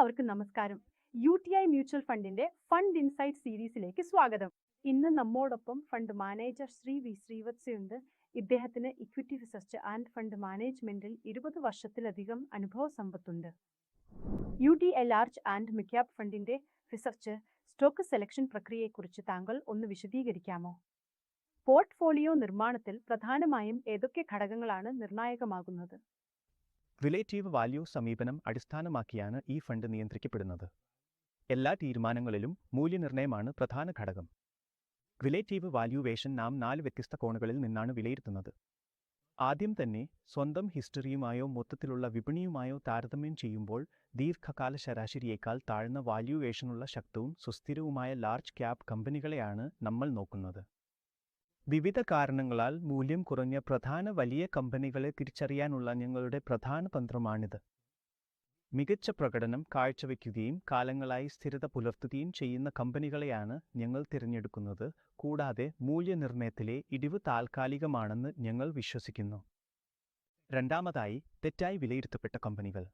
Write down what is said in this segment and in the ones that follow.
എല്ലാവർക്കും നമസ്കാരം. U T I mutual ഫണ്ടിന്റെ ഫണ്ട് ഇൻസൈറ്റ് സീരീസിലേക്ക് സ്വാഗതം. ഇന്ന് നമ്മോടൊപ്പം ഫണ്ട് മാനേജർ ശ്രീ വി ശ്രീവത്സയുണ്ട്. ഇദ്ദേഹത്തിന് ഇക്വിറ്റി റിസർച്ച് ആൻഡ് ഫണ്ട് മാനേജ്മെന്റിൽ ഇരുപത് വർഷത്തിലധികം അനുഭവ സമ്പത്തുണ്ട്. U T large and midcap ഫണ്ടിന്റെ റിസർച്ച് സ്റ്റോക്ക് സെലക്ഷൻ പ്രക്രിയയെക്കുറിച്ച് താങ്കൾ ഒന്ന് വിശദീകരിക്കാമോ? പോർട്ട്ഫോളിയോ നിർമ്മാണത്തിൽ പ്രധാനമായും ഏതൊക്കെ ഘടകങ്ങളാണ് നിർണായകമാകുന്നത്? റിലേറ്റീവ് വാല്യൂ സമീപനം അടിസ്ഥാനമാക്കിയാണ് ഈ ഫണ്ട് നിയന്ത്രിക്കപ്പെടുന്നത്. എല്ലാ തീരുമാനങ്ങളിലും മൂല്യനിർണയമാണ് പ്രധാന ഘടകം. റിലേറ്റീവ് വാല്യൂവേഷൻ നാം നാല് വ്യത്യസ്ത കോണുകളിൽ നിന്നാണ് വിലയിരുത്തുന്നത്. ആദ്യം തന്നെ സ്വന്തം ഹിസ്റ്ററിയുമായോ മൊത്തത്തിലുള്ള വിപണിയുമായോ താരതമ്യം ചെയ്യുമ്പോൾ ദീർഘകാല ശരാശരിയേക്കാൾ താഴ്ന്ന വാല്യൂവേഷനുള്ള ശക്തവും സുസ്ഥിരവുമായ ലാർജ് ക്യാപ് കമ്പനികളെയാണ് നമ്മൾ നോക്കുന്നത്. വിവിധ കാരണങ്ങളാൽ മൂല്യം കുറഞ്ഞ പ്രധാന വലിയ കമ്പനികളെ തിരിച്ചറിയാനുള്ള ഞങ്ങളുടെ പ്രധാന തന്ത്രമാണിത്. മികച്ച പ്രകടനം കാഴ്ചവെക്കുകയും കാലങ്ങളായി സ്ഥിരത പുലർത്തുകയും ചെയ്യുന്ന കമ്പനികളെയാണ് ഞങ്ങൾ തിരഞ്ഞെടുക്കുന്നത് കൂടാതെ മൂല്യനിർണയത്തിലെ ഇടിവ് താൽക്കാലികമാണെന്ന് ഞങ്ങൾ വിശ്വസിക്കുന്നു. രണ്ടാമതായി തെറ്റായി വിലയിരുത്തപ്പെട്ട കമ്പനികൾ.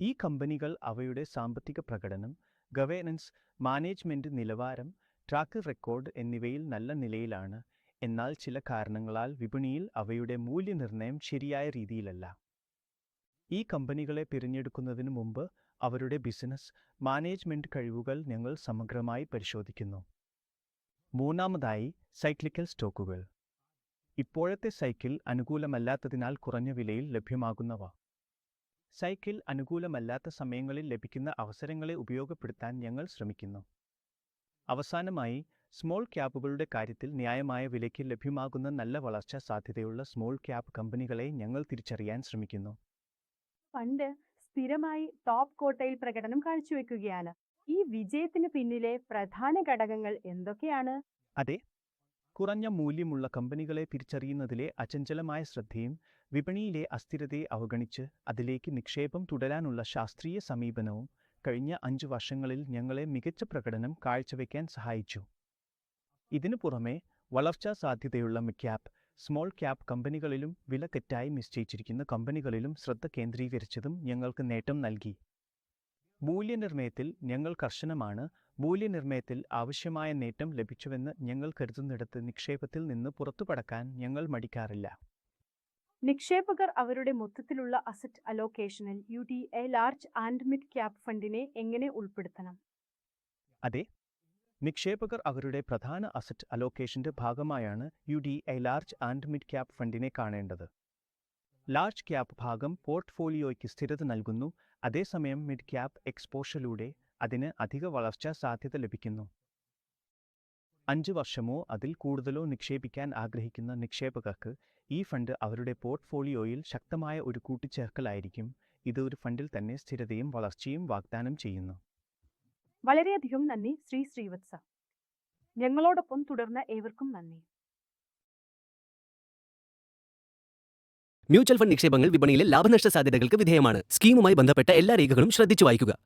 ഈ കമ്പനികൾ അവയുടെ സാമ്പത്തിക പ്രകടനം ഗവേണൻസ് മാനേജ്മെന്റ് നിലവാരം ട്രാക്ക് റെക്കോർഡ് എന്നിവയിൽ നല്ല നിലയിലാണ് എന്നാൽ ചില കാരണങ്ങളാൽ വിപണിയിൽ അവയുടെ മൂല്യനിർണയം ശരിയായ രീതിയിലല്ല. ഈ കമ്പനികളെ തിരഞ്ഞെടുക്കുന്നതിന് മുമ്പ് അവരുടെ ബിസിനസ് മാനേജ്മെന്റ് കഴിവുകൾ ഞങ്ങൾ സമഗ്രമായി പരിശോധിക്കുന്നു. മൂന്നാമതായി സൈക്ലിക്കൽ സ്റ്റോക്കുകൾ. ഇപ്പോഴത്തെ സൈക്കിൾ അനുകൂലമല്ലാത്തതിനാൽ കുറഞ്ഞ വിലയിൽ ലഭ്യമാകുന്നവ. സൈക്കിൾ അനുകൂലമല്ലാത്ത സമയങ്ങളിൽ ലഭിക്കുന്ന അവസരങ്ങളെ ഉപയോഗപ്പെടുത്താൻ ഞങ്ങൾ ശ്രമിക്കുന്നു. അവസാനമായി സ്മോൾ ക്യാപ്പുകളുടെ കാര്യത്തിൽ ന്യായമായ വിലയ്ക്ക് ലഭ്യമാകുന്ന നല്ല വളർച്ചാ സാധ്യതയുള്ള സ്മോൾ ക്യാപ്പ് കമ്പനികളെ ഞങ്ങൾ തിരിച്ചറിയാൻ ശ്രമിക്കുന്നു. ഫണ്ട് സ്ഥിരമായി ടോപ്പ് കോട്ടയിൽ പ്രകടനം കാഴ്ചവെക്കുകയാണ്. ഈ വിജയത്തിന് പിന്നിലെ പ്രധാന ഘടകങ്ങൾ എന്തൊക്കെയാണ്? അതെ. കുറഞ്ഞ മൂല്യമുള്ള കമ്പനികളെ തിരിച്ചറിയുന്നതിലെ അചഞ്ചലമായ ശ്രദ്ധയും വിപണിയിലെ അസ്ഥിരതയെ അവഗണിച്ച് അതിലേക്ക് നിക്ഷേപം തുടരാനുള്ള ശാസ്ത്രീയ സമീപനവും കഴിഞ്ഞ അഞ്ച് വർഷങ്ങളിൽ ഞങ്ങളെ മികച്ച പ്രകടനം കാഴ്ചവെക്കാൻ സഹായിച്ചു. ഇതിനു പുറമെ വളർച്ചാ സാധ്യതയുള്ള മിക്യാപ് സ്മോൾ ക്യാപ് കമ്പനികളിലും വില തെറ്റായി നിശ്ചയിച്ചിരിക്കുന്ന കമ്പനികളിലും ശ്രദ്ധ കേന്ദ്രീകരിച്ചതും ഞങ്ങൾക്ക് നേട്ടം നൽകി. മൂല്യനിർണയത്തിൽ ഞങ്ങൾ കർശനമാണ്. മൂല്യനിർണയത്തിൽ ആവശ്യമായ നേട്ടം ലഭിച്ചുവെന്ന് ഞങ്ങൾ കരുതുന്നിടത്ത് നിക്ഷേപത്തിൽ നിന്ന് പുറത്തുപടക്കാൻ ഞങ്ങൾ മടിക്കാറില്ല. നിക്ഷേപകർ അവരുടെ മൊത്തത്തിലുള്ള asset അലോക്കേഷനിൽ U T I large and mid cap ഫണ്ടിനെ എങ്ങനെ ഉൾപ്പെടുത്തണം? അതെ. നിക്ഷേപകർ അവരുടെ പ്രധാന അസറ്റ് അലോക്കേഷന്റെ ഭാഗമായാണ് U D A large and mid cap ഫണ്ടിനെ കാണേണ്ടത്. ലാർജ് ക്യാപ് ഭാഗം പോർട്ട്ഫോളിയോയ്ക്ക് സ്ഥിരത നൽകുന്നു അതേസമയം മിഡ് ക്യാപ് എക്സ്പോഷറിലൂടെ അതിന് അധിക വളർച്ചാ സാധ്യത ലഭിക്കുന്നു. അഞ്ച് വർഷമോ അതിൽ കൂടുതലോ നിക്ഷേപിക്കാൻ ആഗ്രഹിക്കുന്ന നിക്ഷേപകർക്ക് ഈ ഫണ്ട് അവരുടെ പോർട്ട്ഫോളിയോയിൽ ശക്തമായ ഒരു കൂട്ടിച്ചേർക്കലായിരിക്കും ഇത് ഒരു ഫണ്ടിൽ തന്നെ സ്ഥിരതയും വളർച്ചയും വാഗ്ദാനം ചെയ്യുന്നു. വളരെയധികം നന്ദി ശ്രീ ശ്രീവത്സ. ഞങ്ങളോടൊപ്പം തുടർന്ന ഏവർക്കും നന്ദി. മ്യൂച്വൽ ഫണ്ട് നിക്ഷേപങ്ങൾ വിപണിയിലെ ലാഭനഷ്ട സാധ്യതകൾക്ക് വിധേയമാണ്. സ്കീമുമായി ബന്ധപ്പെട്ട എല്ലാ രേഖകളും ശ്രദ്ധിച്ചു വായിക്കുക.